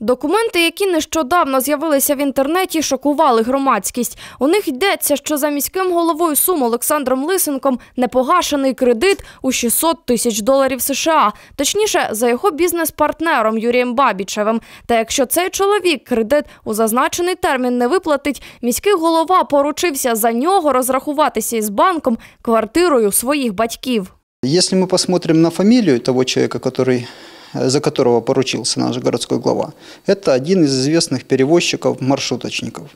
Документи, які нещодавно з'явилися в інтернеті, шокували громадськість. У них йдеться, що за міським головою Сум Олександром Лисенком непогашений кредит у 600 тисяч доларів США, точніше, за його бізнес-партнером Юрієм Бабічевим. Та якщо цей чоловік кредит у зазначений термін не виплатить, міський голова поручився за нього розрахуватися із банком квартирою своїх батьків. Если мы посмотрим на фамилию того человека, который, э, за которого поручился наш городской глава, это один из известных перевозчиков-маршруточников.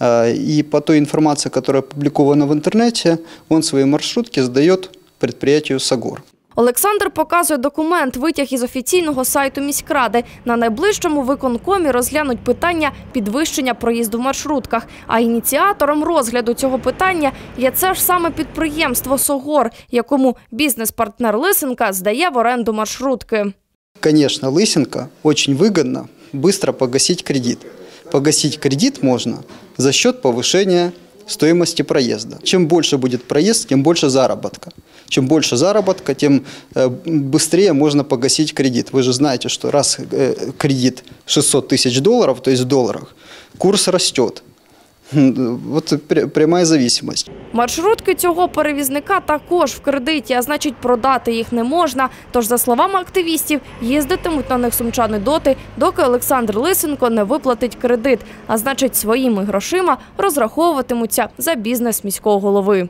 Э, И по той информации, которая опубликована в интернете, он свои маршрутки сдает предприятию «Сагор». Олександр показує документ, витяг із офіційного сайту міськради. На найближчому виконкомі розглянуть питання підвищення проїзду в маршрутках. А ініціатором розгляду цього питання є це ж саме підприємство Согор, якому бізнес-партнер Лисенка здає в оренду маршрутки. Конечно, Лысенко очень выгодно быстро погасить кредит. Погасить кредит можно за счет повышения стоимости проезда. Чем больше будет проезд, тем больше заработка. Чем больше заработка, тем э, быстрее можно погасить кредит. Вы же знаете, что раз э, кредит 600 тысяч долларов, то есть в долларах, курс растет. Хм, пряма пря- зависимость. Маршрутки цього перевізника також в кредиті, а значить, продати їх не можна. Тож, за словами активістів, їздитимуть на них сумчани доти, доки Олександр Лисенко не виплатить кредит, а значить, своїми грошима розраховуватимуться за бізнес міського голови.